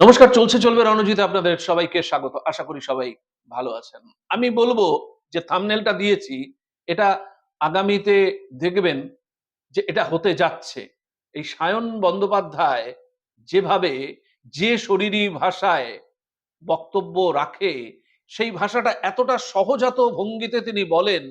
নমস্কার, চলছে, চলবে রণজিতে আপনাদের সবাইকে স্বাগত। আশা করি সবাই ভালো আছেন। আমি বলব যে থামনেলটা দিয়েছি, এটা আগামীতে দেখবেন যে এটা হতে যাচ্ছে। এই সায়ন বন্দ্যোপাধ্যায় যেভাবে যে শরীরী ভাষায় বক্তব্য রাখে, সেই ভাষাটা এতটা সহজাত ভঙ্গিতে তিনি বলেন,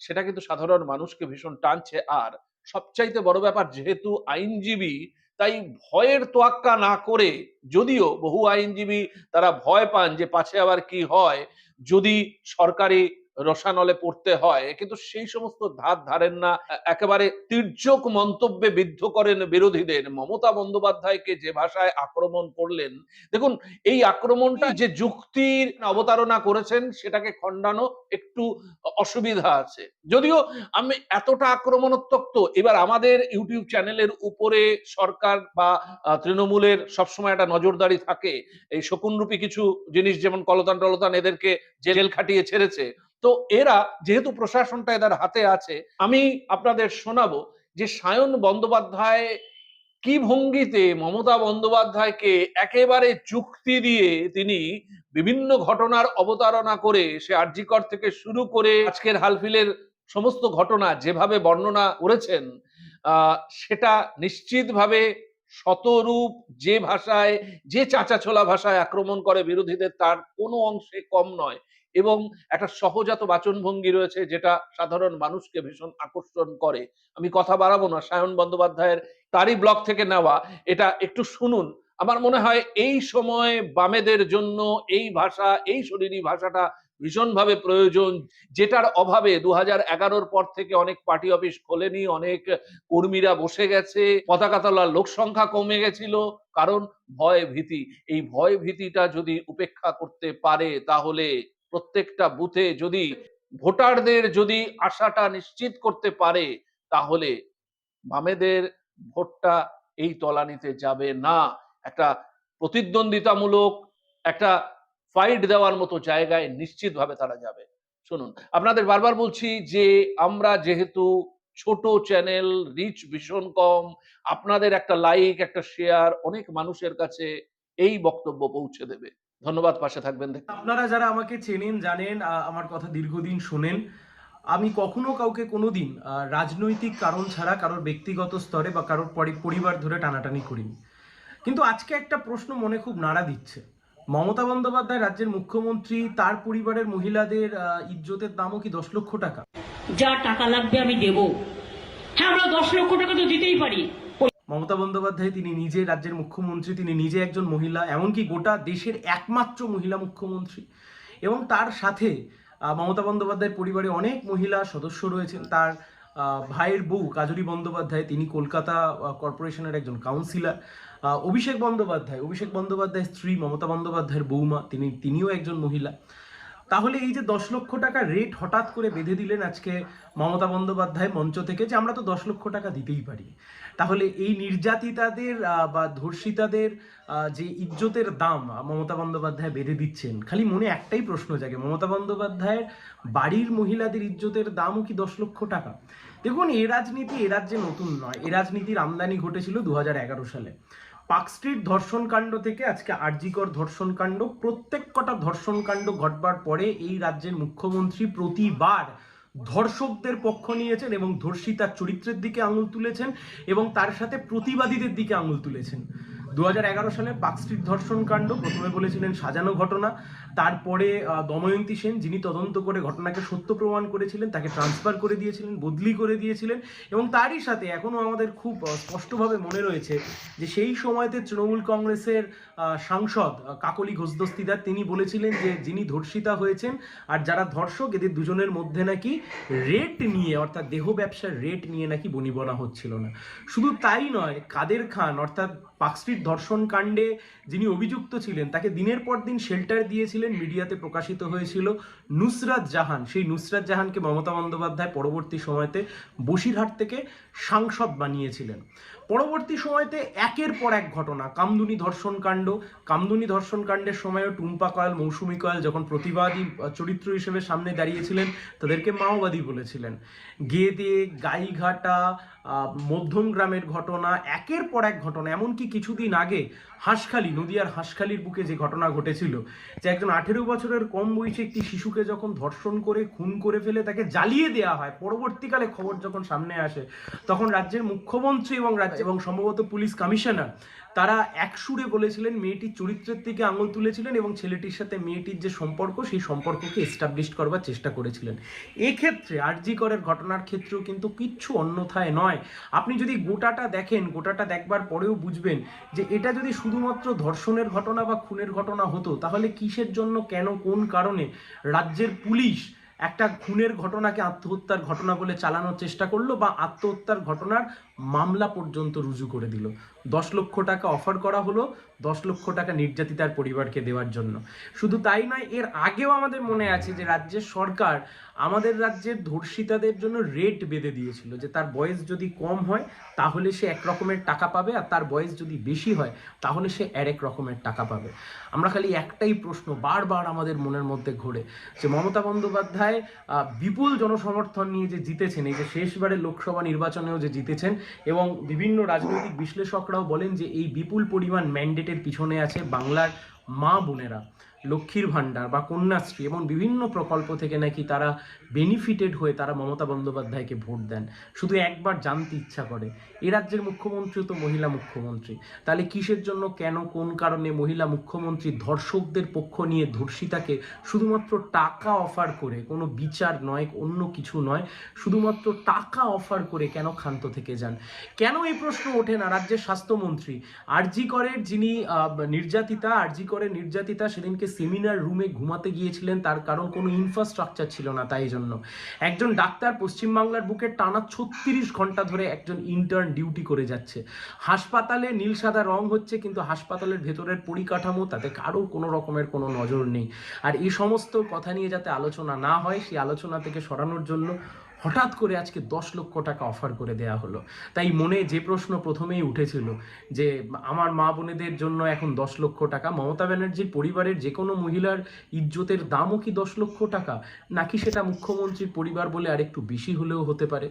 সেটা কিন্তু সাধারণ মানুষকে ভীষণ টানছে। আর সবচাইতে বড় ব্যাপার, যেহেতু আইনজীবী তাই ভয়ের তোয়াক্কা না করে যদিও বহু আইনজীবী তারা ভয় পান যে পাছে আবার কি হয়, যদি সরকারি রসানলে পড়তে হয়, কিন্তু সেই সমস্ত ধার ধারেন না। একেবারে তীর্যক মন্তব্যে বিদ্ধ করেন বিরোধীদের। মমতা বন্দ্যোপাধ্যায়কে যে ভাষায় আক্রমণ করলেন, দেখুন, এই আক্রমণটা যে যুক্তির অবতারণা করেছেন, সেটাকে খণ্ডানো একটু অসুবিধা আছে। যদিও আমি এতটা আক্রমণাত্মক এবার আমাদের ইউটিউব চ্যানেলের উপরে সরকার বা তৃণমূলের সবসময় একটা নজরদারি থাকে। এই শকুনরূপী কিছু জিনিস, যেমন কলতান টলতান এদেরকে জেল খাটিয়ে ছেড়েছে তো এরা যেহেতু প্রশাসনটা এদের হাতে আছে, আমি আপনাদের শোনাবো যে সায়ন বন্দ্যোপাধ্যায় কি ভঙ্গিতে মমতা বন্দ্যোপাধ্যায়কে একেবারে চুক্তি দিয়ে তিনি বিভিন্ন ঘটনার অবতারণা করে সে আরজিকর থেকে শুরু করে আজকের হালফিলের সমস্ত ঘটনা যেভাবে বর্ণনা করেছেন সেটা নিশ্চিতভাবে শতরূপ যে ভাষায়, যে চাচাছোলা ভাষায় আক্রমণ করে বিরোধীদের, তার কোনো অংশে কম নয়। এবং একটা সহজাত বাচনভঙ্গি রয়েছে যেটা সাধারণ মানুষকে ভীষণ আকর্ষণ করে। আমি কথা বাড়াবো না, সায়ন বন্দ্যোপাধ্যায়ের তারই ব্লগ থেকে নেওয়া। এটা একটু শুনুন। আমার মনে হয় এই সময় বামেদের জন্য এই ভাষা, এই শরীরী ভাষাটা ভীষণভাবে প্রয়োজন, যেটার অভাবে দু হাজার পর থেকে অনেক পার্টি অফিস খোলেনি, অনেক কর্মীরা বসে গেছে, পতাকা তোলার লোক সংখ্যা কমে গেছিল, কারণ ভয় ভীতি। এই ভয় ভীতিটা যদি উপেক্ষা করতে পারে তাহলে প্রত্যেকটা বুথে যদি ভোটারদের যদি আশাটা নিশ্চিত করতে পারে, তাহলে বামেদের ভোটটা এই তলানিতে যাবে না। একটা প্রতিদ্বন্দ্বিতামূলক, একটা ফাইট দেওয়ার মতো জায়গায় নিশ্চিতভাবে তারা যাবে। শুনুন, আপনাদের বারবার বলছি যে আমরা যেহেতু ছোট চ্যানেল রিচ ভীষণ কম, আপনাদের একটা লাইক একটা শেয়ার অনেক মানুষের কাছে এই বক্তব্য পৌঁছে দেবে। ধন্যবাদ পাশে থাকবেন। আপনারা যারা আমাকে চেনেন জানেন আমার কথা দীর্ঘদিন শোনেন আমি কখনো কাউকে কোনোদিন আহ, রাজনৈতিক কারণ ছাড়া কারোর ব্যক্তিগত স্তরে বা কারোর পরি- পরিবার ধরে টানাটানি করিনি। কিন্তু আজকে একটা প্রশ্ন মনে খুব নাড়া দিচ্ছে। মমতা বন্দ্যোপাধ্যায় রাজ্যের মুখ্যমন্ত্রী তার পরিবারের মহিলাদের আহ, ইজ্জতের দামও কি দশ লক্ষ টাকা? যা টাকা লাগবে আমি দেব। হ্যাঁ আমরা দশ লক্ষ টাকা তো দিতেই পারি। মমতা বন্দ্যোপাধ্যায়, তিনি নিজে রাজ্যের মুখ্যমন্ত্রী, তিনি নিজে একজন মহিলা, এমনকি গোটা দেশের একমাত্র মহিলা মুখ্যমন্ত্রী। এবং তার সাথে মমতা বন্দ্যোপাধ্যায়ের পরিবারে অনেক মহিলা সদস্য রয়েছেন। তার ভাইয়ের বউ কাজরি বন্দ্যোপাধ্যায়, তিনি কলকাতা কর্পোরেশনের একজন কাউন্সিলর। অভিষেক বন্দ্যোপাধ্যায়, অভিষেক বন্দ্যোপাধ্যায়ের স্ত্রী মমতা বন্দ্যোপাধ্যায়ের বৌমা তিনি, তিনিও একজন মহিলা। তাহলে এই যে দশ লক্ষ টাকা রেট হঠাৎ করে বেঁধে দিলেন আজকে মমতা বন্দ্যোপাধ্যায় মঞ্চ থেকে যে আমরা তো দশ লক্ষ টাকা দিতেই পারি। তাহলে এই নির্যাতিতাদের বা ধর্ষিতাদের যে ইজ্জতের দাম মমতা বন্দ্যোপাধ্যায় বেঁধে দিচ্ছেন, খালি মনে একটাই প্রশ্ন জাগে, মমতা বন্দ্যোপাধ্যায়ের বাড়ির মহিলাদের ইজ্জতের দামও কি দশ লক্ষ টাকা? দেখুন, এ রাজনীতি এ রাজ্যে নতুন নয়, এ রাজনীতির আমদানি ঘটেছিল দু হাজার এগারো সালে। পার্ক ধর্ষণকাণ্ড ধর্ষণ কাণ্ড থেকে আজকে আরজিকর ধর্ষণকাণ্ড প্রত্যেক কটা ধর্ষণকাণ্ড ঘটবার পরে এই রাজ্যের মুখ্যমন্ত্রী প্রতিবার ধর্ষকদের পক্ষ নিয়েছেন এবং ধর্ষিতার চরিত্রের দিকে আঙুল তুলেছেন এবং তার সাথে প্রতিবাদীদের দিকে আঙুল তুলেছেন। দু হাজার এগারো সালে পার্কস্ট্রিট ধর্ষণকাণ্ড ধর্ষণ কাণ্ড, প্রথমে বলেছিলেন সাজানো ঘটনা তারপরে দময়ন্তী সেন যিনি তদন্ত করে ঘটনাকে সত্য প্রমাণ করেছিলেন, তাকে ট্রান্সফার করে দিয়েছিলেন, বদলি করে দিয়েছিলেন এবং তারই সাথে এখনও আমাদের খুব স্পষ্টভাবে মনে রয়েছে যে সেই সময়তে তৃণমূল কংগ্রেসের সাংসদ কাকলি ঘোষদস্তিদার তিনি বলেছিলেন যে যিনি ধর্ষিতা হয়েছেন আর যারা ধর্ষক, এদের দুজনের মধ্যে নাকি রেট নিয়ে, অর্থাৎ দেহ ব্যবসার রেট নিয়ে নাকি বনিবনা হচ্ছিল না। শুধু তাই নয়, কাদের খান, অর্থাৎ পার্কস্ট্রিট ধর্ষণ কাণ্ডে যিনি অভিযুক্ত ছিলেন, তাকে দিনের পর দিন শেল্টার দিয়েছিলেন মিডিয়াতে প্রকাশিত হয়েছিল নুসরাত জাহান। সেই নুসরাত জাহানকে মমতা বন্দ্যোপাধ্যায় পরবর্তী সময়তে বসিরহাট থেকে সাংসদ বানিয়েছিলেন। পরবর্তী সময়তে একের পর এক ঘটনা, কামদুনি ধর্ষণ কাণ্ড। কামদুনি ধর্ষণ কাণ্ডের সময়ও টুম্পা কয়াল, মৌসুমি কয়াল যখন প্রতিবাদী চরিত্র হিসেবে সামনে দাঁড়িয়েছিলেন, তাদেরকে মাওবাদী বলেছিলেন। গেদে, গাইঘাটা মধ্যম গ্রামের ঘটনা, একের পর এক ঘটনা, এমনকি কিছুদিন আগে হাঁসখালি, নদিয়ার হাঁসখালির বুকে যে ঘটনা ঘটেছিল, যে একজন আঠেরো বছরের কম বয়সী একটি শিশুকে যখন ধর্ষণ করে, খুন করে ফেলে তাকে জ্বালিয়ে দেওয়া হয়, পরবর্তীকালে খবর যখন সামনে আসে, তখন রাজ্যের মুখ্যমন্ত্রী এবং রাজ্য এবং সম্ভবত পুলিশ কমিশনার তারা একসুরে বলেছিলেন, মেয়েটির চরিত্রের থেকে আঙুল তুলেছিলেন এবং ছেলেটির সাথে মেয়েটির যে সম্পর্ক, সেই সম্পর্ককে এস্টাবলিশ করবার চেষ্টা করেছিলেন। এক্ষেত্রে আরজি করের ঘটনার ক্ষেত্রেও কিন্তু কিচ্ছু অন্যথায় নয়। আপনি যদি গোটাটা দেখেন, গোটাটা দেখবার পরেও বুঝবেন যে এটা যদি শুধুমাত্র ধর্ষণের ঘটনা বা খুনের ঘটনা হতো, তাহলে কিসের জন্য, কেন, কোন কারণে রাজ্যের পুলিশ একটা খুনের ঘটনাকে আত্মহত্যার ঘটনা বলে চালানোর চেষ্টা করল বা আত্মহত্যার ঘটনার মামলা পর্যন্ত রুজু করে দিল। দশ লক্ষ টাকা অফার করা হলো, দশ লক্ষ টাকা নির্যাতিতার পরিবারকে দেওয়ার জন্য। শুধু তাই নয়, এর আগেও আমাদের মনে আছে যে রাজ্যের সরকার আমাদের রাজ্যের ধর্ষিতাদের জন্য রেট বেঁধে দিয়েছিল যে তার বয়স যদি কম হয়, তাহলে সে এক রকমের টাকা পাবে আর তার বয়স যদি বেশি হয়, তাহলে সে এক রকমের টাকা পাবে। আমরা খালি একটাই প্রশ্ন বারবার আমাদের মনের মধ্যে ঘোরে যে মমতা বন্দ্যোপাধ্যায় বিপুল জনসমর্থন নিয়ে যে জিতেছেন, এই যে শেষবারের লোকসভা নির্বাচনেও যে জিতেছেন এবং বিভিন্ন রাজনৈতিক বিশ্লেষকরাও বলেন যে এই বিপুল পরিমাণ ম্যান্ডেটের পিছনে আছে বাংলার মা বোনেরা। লক্ষ্মীর ভাণ্ডার বা কন্যাশ্রী এবং বিভিন্ন প্রকল্প থেকে নাকি তারা বেনিফিটেড হয়ে তারা মমতা বন্দ্যোপাধ্যায়কে ভোট দেন। শুধু একবার জানতে ইচ্ছা করে, এ রাজ্যের মুখ্যমন্ত্রী তো মহিলা মুখ্যমন্ত্রী। তাহলে কিসের জন্য, কেন, কোন কারণে মহিলা মুখ্যমন্ত্রী ধর্ষকদের পক্ষ নিয়ে ধর্ষিতাকে শুধুমাত্র টাকা অফার করে, কোনো বিচার নয়, অন্য কিছু নয়, শুধুমাত্র টাকা অফার করে কেন ক্ষান্ত থেকে যান? কেন এই প্রশ্ন ওঠে না? রাজ্যের স্বাস্থ্যমন্ত্রী আরজি করের যিনি নির্যাতিতা, আরজি করের নির্যাতিতা সেদিনকে সেমিনার রুমে ঘুমাতে গিয়েছিলেন, তার কারণ কোনো ইনফ্রাস্ট্রাকচার ছিল না তাই জন্য। একজন ডাক্তার পশ্চিমবাংলার বুকে টানা ছত্রিশ ঘণ্টা ধরে একজন ইন্টার্ন ডিউটি করে যাচ্ছে। হাসপাতালে নীল সাদা রং হচ্ছে, কিন্তু হাসপাতালের ভেতরের পরিকাঠামো, তাতে কারও কোনো রকমের কোনো নজর নেই। আর এই সমস্ত কথা নিয়ে যাতে আলোচনা না হয়, সেই আলোচনা থেকে সরানোর জন্য হঠাৎ করে আজকে দশ লক্ষ টাকা অফার করে দেয়া হলো। তাই মনে যে প্রশ্ন প্রথমেই উঠেছিল যে আমার মা বোনেদের জন্য এখন দশ লক্ষ টাকা, মমতা ব্যানার্জির পরিবারের যে কোনো মহিলার ইজ্জতের দামও কি দশ লক্ষ টাকা? নাকি সেটা মুখ্যমন্ত্রীর পরিবার বলে আরেকটু বেশি হলেও হতে পারে?